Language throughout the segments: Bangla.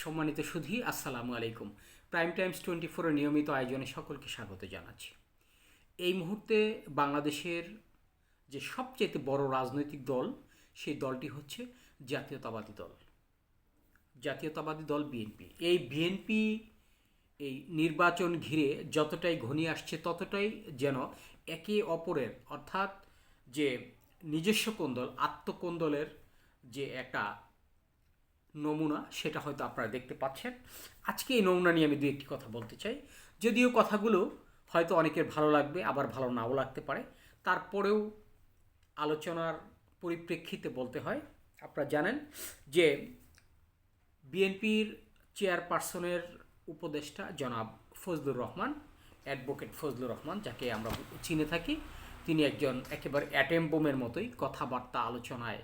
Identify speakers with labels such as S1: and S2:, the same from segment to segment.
S1: সম্মানিত সুধী, আসসালামু আলাইকুম। প্রাইম টাইমস টোয়েন্টি ফোরের নিয়মিত আয়োজনে সকলকে স্বাগত জানাচ্ছি। এই মুহূর্তে বাংলাদেশের যে সবচেয়ে বড় রাজনৈতিক দল, সেই দলটি হচ্ছে জাতীয়তাবাদী দল। জাতীয়তাবাদী দল বিএনপি। এই বিএনপি এই নির্বাচন ঘিরে যতটাই ঘনিয়ে আসছে, ততটাই যেন একে অপরের, অর্থাৎ যে নিজস্ব কোন্দল, আত্মকোন্দলের যে একটা নমুনা, সেটা হয়তো আপনারা দেখতে পাচ্ছেন। আজকে এই নমুনা নিয়ে আমি দু একটি কথা বলতে চাই। যদিও কথাগুলো হয়তো অনেকের ভালো লাগবে, আবার ভালো নাও লাগতে পারে। তারপরেও আলোচনার পরিপ্রেক্ষিতে বলতে হয়, আপনারা জানেন যে বিএনপির চেয়ারপারসনের উপদেষ্টা জনাব ফজলুর রহমান, অ্যাডভোকেট ফজলুর রহমান, যাকে আমরা চিনে থাকি, তিনি একজন একেবারে অ্যাটেম বোমের মতোই কথাবার্তা আলোচনায়।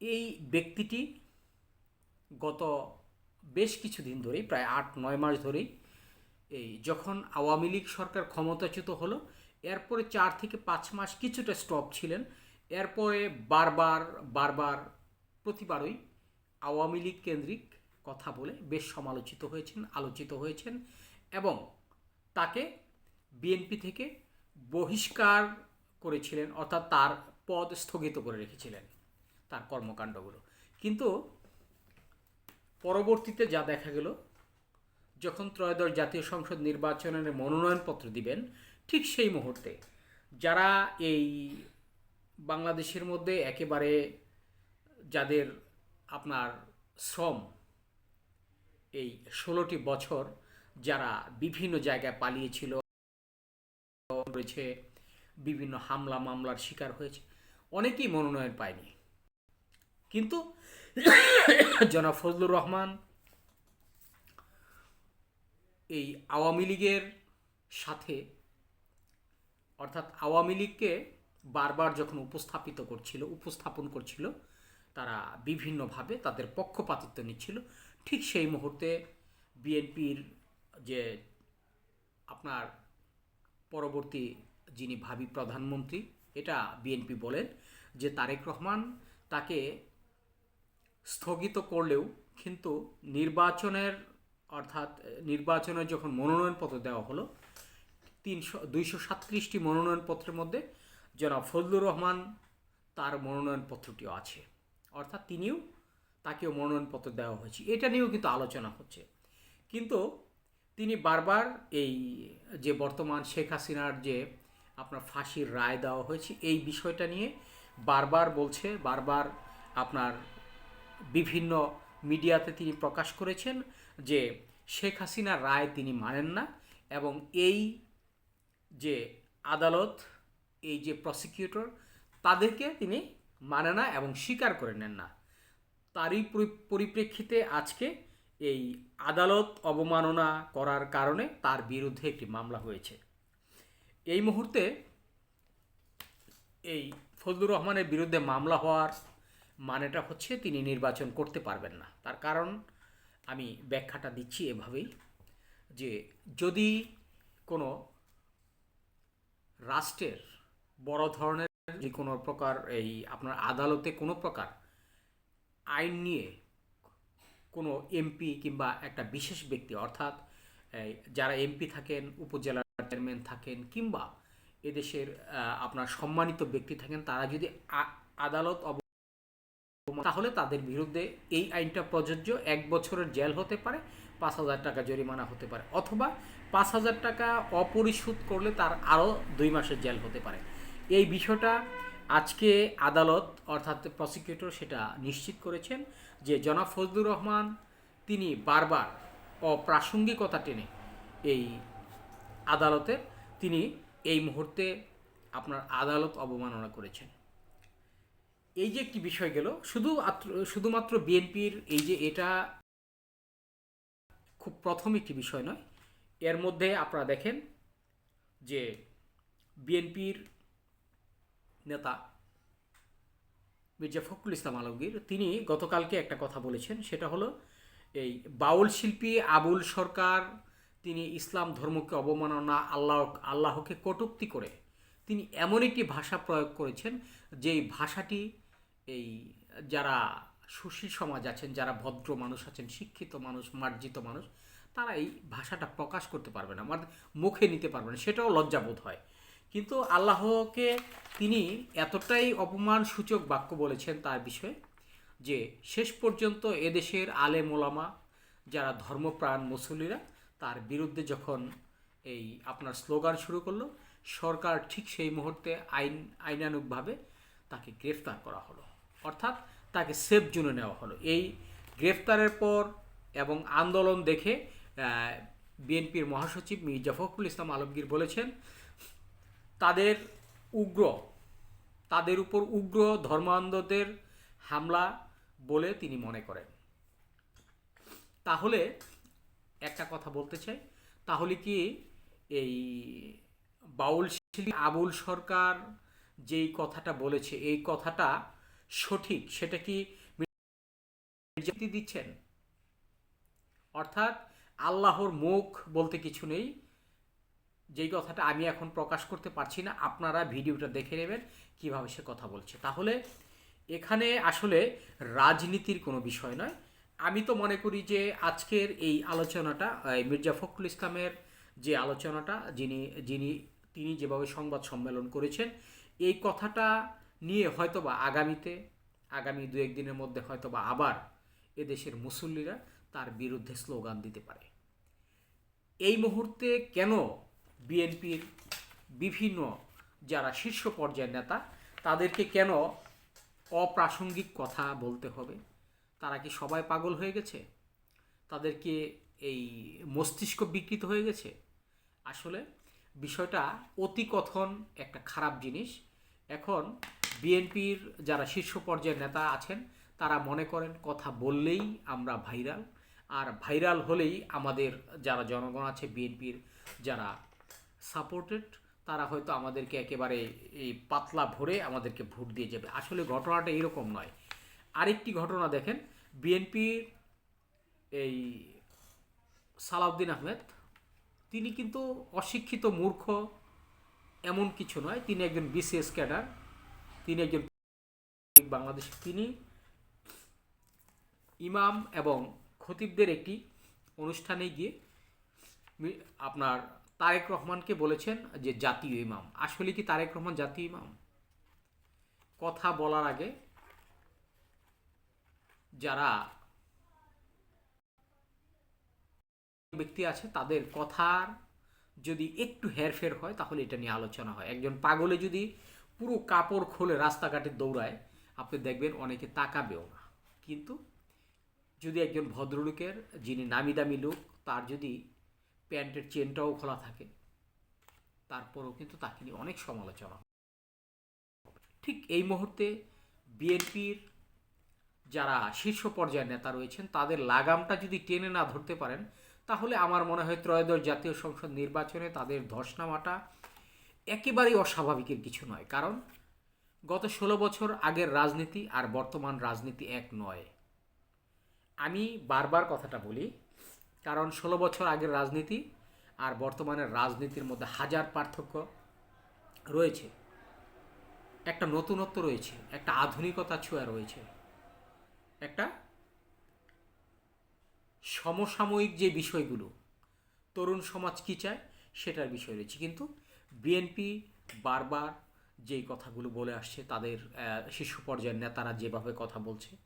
S1: এই ব্যক্তিটি গত বেশ কিছুদিন ধরেই, প্রায় আট, নয় মাস ধরেই এই যখন আওয়ামী লীগ সরকার ক্ষমতাচ্যুত হলো, এরপরে চার থেকে পাঁচ মাস কিছুটা স্টপ ছিলেন, এরপরে বারবার বারবার প্রতিবারই আওয়ামী লীগ কেন্দ্রিক কথা বলে বেশ সমালোচিত হয়েছেন, আলোচিত হয়েছেন এবং তাকে বিএনপি থেকে বহিষ্কার করেছিলেন, অর্থাৎ তার পদ স্থগিত করে রেখেছিলেন তার কর্মকাণ্ডগুলো। কিন্তু পরবর্তীতে যা দেখা গেল, যখন ত্রয়োদশ জাতীয় সংসদ নির্বাচনের মনোনয়নপত্র দিবেন, ঠিক সেই মুহূর্তে যারা এই বাংলাদেশের মধ্যে একেবারে যাদের আপনার শ্রম এই ষোলোটি বছর যারা বিভিন্ন জায়গায় পালিয়েছিল, রয়েছে, বিভিন্ন হামলা মামলার শিকার হয়েছে, অনেকেই মনোনয়ন পায়নি। কিন্তু জনাব ফজলুর রহমান, এই আওয়ামী লীগের সাথে, অর্থাৎ আওয়ামী লীগকে বারবার যখন উপস্থাপিত করছিল, উপস্থাপন করছিল, তারা বিভিন্নভাবে তাদের পক্ষপাতিত্ব নিচ্ছিল। ঠিক সেই মুহূর্তে বিএনপির যে আপনার পরবর্তী যিনি ভাবি প্রধানমন্ত্রী, এটা বিএনপি বলেন যে তারেক রহমান তাকে স্থগিত করলেও কিন্তু নির্বাচনের, অর্থাৎ নির্বাচনের যখন মনোনয়নপত্র দেওয়া হলো, তিনশো, দুইশো সাতত্রিশটি মনোনয়নপত্রের মধ্যে জনাব ফজলুর রহমান, তার মনোনয়নপত্রটিও আছে। অর্থাৎ তিনিও তাকেও মনোনয়নপত্র দেওয়া হয়েছে। এটা নিয়েও কিন্তু আলোচনা হচ্ছে। কিন্তু তিনি বারবার এই যে বর্তমান শেখ হাসিনার যে আপনার ফাঁসির রায় দেওয়া হয়েছে, এই বিষয়টা নিয়ে বারবার বলছে, বারবার আপনার বিভিন্ন মিডিয়াতে তিনি প্রকাশ করেছেন যে শেখ হাসিনার রায় তিনি মানেন না এবং এই যে আদালত, এই যে প্রসিকিউটর তাদেরকে তিনি মানে না এবং স্বীকার করে নেন না। তারই পরিপ্রেক্ষিতে আজকে এই আদালত অবমাননা করার কারণে তার বিরুদ্ধে একটি মামলা হয়েছে। এই মুহূর্তে এই ফজলুর রহমানের বিরুদ্ধে মামলা হওয়ার মানেটা হচ্ছে তিনি নির্বাচন করতে পারবেন না। তার কারণ আমি ব্যাখ্যাটা দিচ্ছি এভাবেই যে যদি কোনো রাষ্ট্রের বড় ধরনের যে কোনো প্রকার এই আপনার আদালতে কোনো প্রকার আইন নিয়ে কোনো এমপি কিংবা একটা বিশেষ ব্যক্তি অর্থাৎ যারা এমপি থাকেন, উপজেলার চেয়ারম্যান থাকেন কিংবা এদেশের আপনার সম্মানিত ব্যক্তি থাকেন, তারা যদি আদালত অব তাহলে তাদের বিরুদ্ধে এই আইনটা প্রযোজ্য, এক বছরের জেল হতে পারে, পাঁচ হাজার টাকা জরিমানা হতে পারে, অথবা পাঁচ হাজার টাকা অপরিশোধ করলে তার আরও দুই মাসের জেল হতে পারে। এই বিষয়টা আজকে আদালত, অর্থাৎ প্রসিকিউটর সেটা নিশ্চিত করেছেন যে জনাব ফজলুর রহমান তিনি বারবার অপ্রাসঙ্গিকতা টেনে এই আদালতের, তিনি এই মুহূর্তে আপনার আদালত অবমাননা করেছেন। এই যে একটি বিষয় গেল, শুধু শুধুমাত্র বিএনপির এই যে এটা খুব প্রথম একটি বিষয় নয়, এর মধ্যে আপনারা দেখেন যে বিএনপির নেতা মির্জা ফখরুল ইসলাম আলমগীর, তিনি গতকালকে একটা কথা বলেছেন, সেটা হলো এই বাউল শিল্পী আবুল সরকার, তিনি ইসলাম ধর্মকে অবমাননা, আল্লাহ, আল্লাহকে কটুক্তি করে তিনি এমন একটি ভাষা প্রয়োগ করেছেন, যেই ভাষাটি এই যারা সুশীল সমাজ আছেন, যারা ভদ্র মানুষ আছেন, শিক্ষিত মানুষ, মার্জিত মানুষ, তারা এই ভাষাটা প্রকাশ করতে পারবে না আমার মুখে নিতে পারবে না, সেটাও লজ্জাবোধ হয়। কিন্তু আল্লাহকে তিনি এতটাই অপমান সূচক বাক্য বলেছেন তার বিষয়ে যে শেষ পর্যন্ত এদেশের আলে মোলামা যারা ধর্মপ্রাণ মুসল্লিরা, তার বিরুদ্ধে যখন এই আপনার স্লোগান শুরু করল, সরকার ঠিক সেই মুহূর্তে আইন, আইনানুগভাবে তাকে গ্রেফতার করা হলো। অর্থাৎ তাকে সেফ জোনে নেওয়া হলো। এই গ্রেফতারের পর এবং আন্দোলন দেখে বিএনপির মহাসচিব মির্জা ফখরুল ইসলাম আলমগীর বলেছেন, তাদের উগ্র, তাদের উপর উগ্র ধর্মান্ধদের হামলা বলে তিনি মনে করেন। তাহলে একটা কথা বলতে চাই, তাহলে কি এই বাউল শিল্পী আবুল সরকার যেই কথাটা বলেছে, এই কথাটা সঠিক, সেটা কি দিচ্ছেন? অর্থাৎ আল্লাহর মুখ বলতে কিছু নেই। যেই কথাটা আমি এখন প্রকাশ করতে পারছি না, আপনারা ভিডিওটা দেখে নেবেন কীভাবে সে কথা বলছে। তাহলে এখানে আসলে রাজনীতির কোনো বিষয় নয়। আমি তো মনে করি যে আজকের এই আলোচনাটা মির্জা ফখরুল ইসলামের যে আলোচনাটা, যিনি যিনি, তিনি যেভাবে সংবাদ সম্মেলন করেছেন, এই কথাটা নিয়ে হয়তোবা আগামীতে, আগামী দু একদিনের মধ্যে হয়তোবা আবার এদেশের মুসল্লিরা তার বিরুদ্ধে স্লোগান দিতে পারে। এই মুহূর্তে কেন বিএনপির বিভিন্ন যারা শীর্ষ পর্যায়ের নেতা, তাদেরকে কেন অপ্রাসঙ্গিক কথা বলতে হবে? তারা কি সবাই পাগল হয়ে গেছে? তাদেরকে এই মস্তিষ্ক বিকৃত হয়ে গেছে? আসলে বিষয়টা অতিকথন একটা খারাপ জিনিস। এখন বিএনপির যারা শীর্ষ পর্যায়ের নেতা আছেন, তারা মনে করেন কথা বললেই আমরা ভাইরাল। আর ভাইরাল হলেই আমাদের যারা জনগণ আছে, বিএনপির যারা সাপোর্টেড, তারা হয়তো আমাদেরকে একেবারে এই পাতলা ভরে আমাদেরকে ভোট দিয়ে যাবে। আসলে ঘটনাটা এরকম নয়। আরেকটি ঘটনা দেখেন, বিএনপির এই সালাউদ্দিন আহমেদ, তিনি কিন্তু অশিক্ষিত মূর্খ এমন কিছু নয়। তিনি একজন বিসিএস ক্যাডার। তিনি একজন বাংলাদেশ। তিনি ইমাম এবং খতিবদের একটি অনুষ্ঠানে গিয়ে আপনার তারেক রহমানকে বলেছেন যে, জাতীয় ইমাম। আসলে কি তারেক রহমান জাতীয় ইমাম? কথা বলার আগে যারা ব্যক্তি আছে, তাদের কথার যদি একটু হেরফের হয়, তাহলে এটা নিয়ে আলোচনা হয়। একজন পাগলে যদি পুরো কাপড় খোলে রাস্তাঘাটে দৌড়ায়, আপনি দেখবেন অনেকে তাকাবেও না। কিন্তু যদি একজন ভদ্রলোকের, যিনি নামি দামি লোক, তার যদি প্যান্টের চেনটাও খোলা থাকে, তারপরেও কিন্তু তাকে নিয়ে অনেক সমালোচনা ঠিক এই মুহূর্তে বিএনপির যারা শীর্ষ পর্যায়ের নেতা রয়েছেন, তাদের লাগামটা যদি টেনে না ধরতে পারেন, তাহলে আমার মনে হয় ত্রয়োদশ জাতীয় সংসদ নির্বাচনে তাদের ধস নামাটা একেবারেই অস্বাভাবিকের কিছু নয়, কারণ গত ষোলো বছর আগের রাজনীতি আর বর্তমান রাজনীতি এক নয়। আমি বারবার কথাটা বলি, কারণ ষোলো বছর আগের রাজনীতি আর বর্তমানের রাজনীতির মধ্যে হাজার পার্থক্য রয়েছে। একটা নতুনত্ব রয়েছে, একটা আধুনিকতা ছোঁয়া রয়েছে। একটা সমসাময়িক যে বিষয়গুলো, তরুণ সমাজ কী চায় সেটার বিষয় রয়েছে। কিন্তু বিএনপি বারবার যেই কথাগুলো বলে আসছে, তাদের শীর্ষ পর্যায়ের নেতারা যেভাবে কথা বলছে,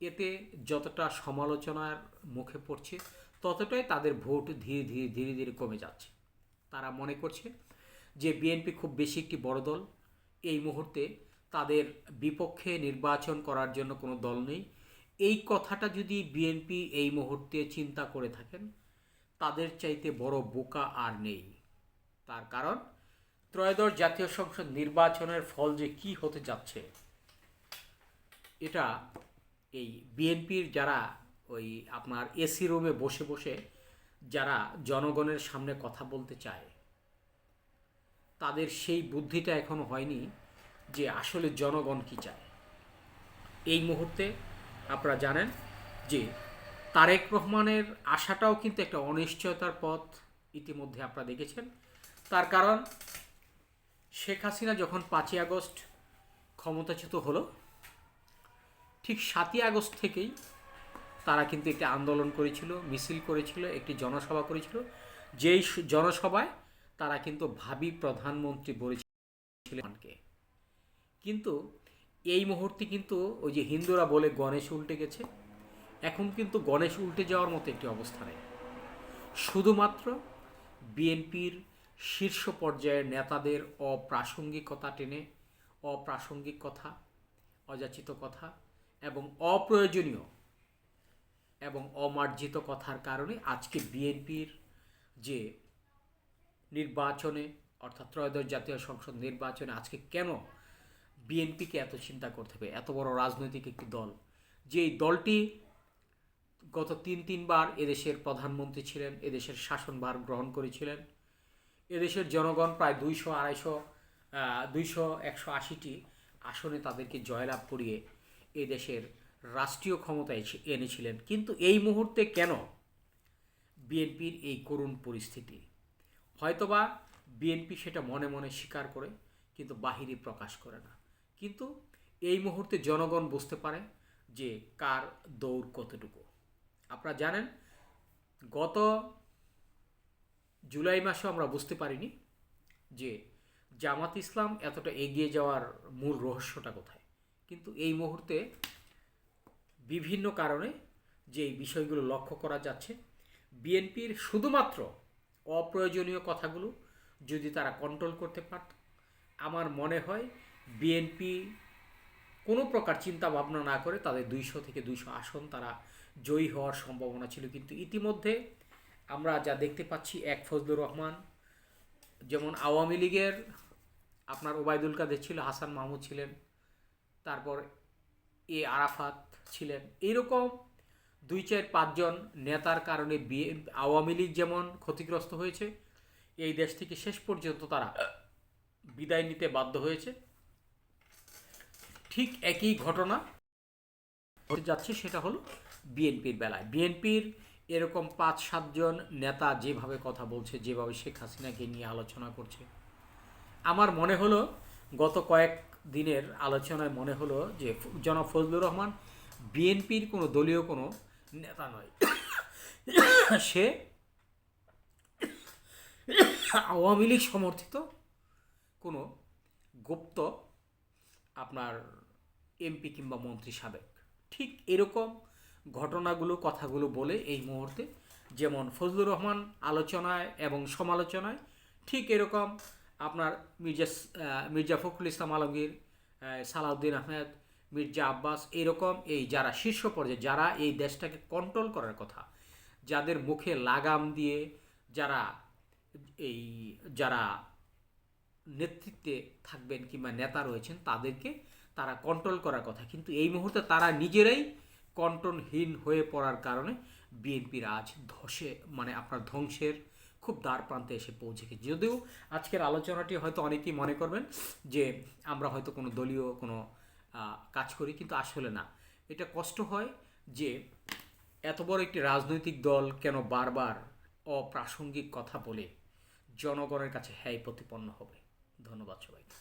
S1: এতে যতটা সমালোচনার মুখে পড়ছে, ততটাই তাদের ভোট ধীরে ধীরে ধীরে ধীরে কমে যাচ্ছে। তারা মনে করছে যে বিএনপি খুব বেশি একটি বড় দল। এই মুহূর্তে তাদের বিপক্ষে নির্বাচন করার জন্য কোনো দল নেই। এই কথাটা যদি বিএনপি এই মুহূর্তে চিন্তা করে থাকেন, তাদের চাইতে বড় বোকা আর নেই। তার কারণ, ত্রয়োদশ জাতীয় সংসদ নির্বাচনের ফল যে কি হতে যাচ্ছে, এটা এই বিএনপির যারা ওই আপনার এসি রুমে বসে বসে যারা জনগণের সামনে কথা বলতে চায়, তাদের সেই বুদ্ধিটা এখনও হয়নি যে আসলে জনগণ কি চায়। এই মুহূর্তে আপনারা জানেন যে তারেক রহমানের আশাটাও কিন্তু একটা অনিশ্চয়তার পথ ইতিমধ্যে আপনারা দেখেছেন। তার কারণ, শেখ হাসিনা যখন পাঁচই আগস্ট ক্ষমতাচ্যুত হলো, ঠিক সাতই আগস্ট থেকেই তারা কিন্তু একটি আন্দোলন করেছিল, মিছিল করেছিল, একটি জনসভা করেছিল, যেই জনসভায় তারা কিন্তু ভাবি প্রধানমন্ত্রী বলেছিলেনকে কিন্তু এই মুহূর্তে কিন্তু ওই যে হিন্দুরা বলে গণেশ উল্টে গেছে, এখন কিন্তু গণেশ উল্টে যাওয়ার মতো একটি অবস্থা নেই। শুধুমাত্র বিএনপির শীর্ষ পর্যায়ের নেতাদের অপ্রাসঙ্গিকতা টেনে, অপ্রাসঙ্গিক কথা, অযাচিত কথা এবং অপ্রয়োজনীয় এবং অমার্জিত কথার কারণে আজকে বিএনপির যে নির্বাচনে, অর্থাৎ ত্রয়োদশ জাতীয় সংসদ নির্বাচনে আজকে কেন বিএনপিকে এত চিন্তা করতে হবে, এত বড় রাজনৈতিক একটি দল? যে এই দলটি গত তিন তিনবার এদেশের প্রধানমন্ত্রী ছিলেন, এদেশের শাসনভার গ্রহণ করেছিলেন এদেশের জনগণ প্রায় দুইশো, আড়াইশো দুইশো, একশো আশিটি আসনে তাদেরকে জয়লাভ করিয়ে এদেশের রাষ্ট্রীয় ক্ষমতায় এনেছিলেন। কিন্তু এই মুহূর্তে কেন? বিএনপির এই করুণ পরিস্থিতি। হয়তোবা বিএনপি সেটা মনে মনে স্বীকার করে, কিন্তু বাহিরে প্রকাশ করে না। কিন্তু এই মুহূর্তে জনগণ বুঝতে পারে যে কার দৌড় কতটুকু। আপনারা জানেন, গত জুলাই মাসে আমরা বুঝতে পারিনি যে জামাত ইসলাম এতটা এগিয়ে যাওয়ার মূল রহস্যটা কোথায়। কিন্তু এই মুহূর্তে বিভিন্ন কারণে যে বিষয়গুলো লক্ষ্য করা যাচ্ছে, বিএনপির শুধুমাত্র অপ্রয়োজনীয় কথাগুলো যদি তারা কন্ট্রোল করতে পারত, আমার মনে হয় বিএনপি কোনো প্রকার চিন্তা ভাবনা না করে তাদের দুইশো থেকে দুইশো আসন তারা জয়ী হওয়ার সম্ভাবনা ছিল। কিন্তু ইতিমধ্যে আমরা যা দেখতে পাচ্ছি, এক ফজলুর রহমান, যেমন আওয়ামী লীগের আপনার ওবায়দুল কাদের ছিল, হাসান মাহমুদ ছিলেন, তারপর এ আরাফাত ছিলেন। এইরকম দুই চার পাঁচজন নেতার কারণে বিএ, আওয়ামী লীগ যেমন ক্ষতিগ্রস্ত হয়েছে, এই দেশ থেকে শেষ পর্যন্ত তারা বিদায় নিতে বাধ্য হয়েছে। ঠিক একই ঘটনা ঘটে যাচ্ছে, সেটা হলো বিএনপির বেলায়। বিএনপির এরকম পাঁচ, সাতজন নেতা যেভাবে কথা বলছে, যেভাবে শেখ হাসিনাকে নিয়ে আলোচনা করছে। আমার মনে হলো, গত কয়েক দিনের আলোচনায় মনে হলো যে জনাব ফজলুর রহমান বিএনপির কোনো দলীয় কোনো নেতা নয়। সে আওয়ামী লীগ সমর্থিত কোনো গুপ্ত আপনার এমপি কিংবা মন্ত্রী সাবেক। ঠিক এরকম ঘটনাগুলো, কথাগুলো বলে এই মুহূর্তে। যেমন ফজলুর রহমান আলোচনায় এবং সমালোচনায়, ঠিক এরকম আপনার মির্জা মির্জা ফখরুল ইসলাম আলমগীর সালাউদ্দিন আহমেদ, মির্জা আব্বাস, এরকম এই যারা শীর্ষ পর্যায়ে, যারা এই দেশটাকে কন্ট্রোল করার কথা, যাদের মুখে লাগাম দিয়ে যারা এই যারা নেতৃত্বে থাকবেন কিংবা নেতা রয়েছেন, তাদেরকে তারা কন্ট্রোল করার কথা। কিন্তু এই মুহূর্তে তারা নিজেরাই কন্ট্রোলহীন হয়ে পড়ার কারণে বিএনপির আজ ধসে মানে আপনার ধ্বংসের খুব দ্বার প্রান্তে এসে পৌঁছে গেছে। যদিও আজকের আলোচনাটি হয়তো অনেকেই মনে করবেন যে আমরা হয়তো কোনো দলীয় কোনো কাজ করি, কিন্তু আসলে না। এটা কষ্ট হয় যে এত বড় একটি রাজনৈতিক দল কেন বারবার অপ্রাসঙ্গিক কথা বলে জনগণের কাছে হ্যায় প্রতিপন্ন হবে। ধন্যবাদ সবাইকে।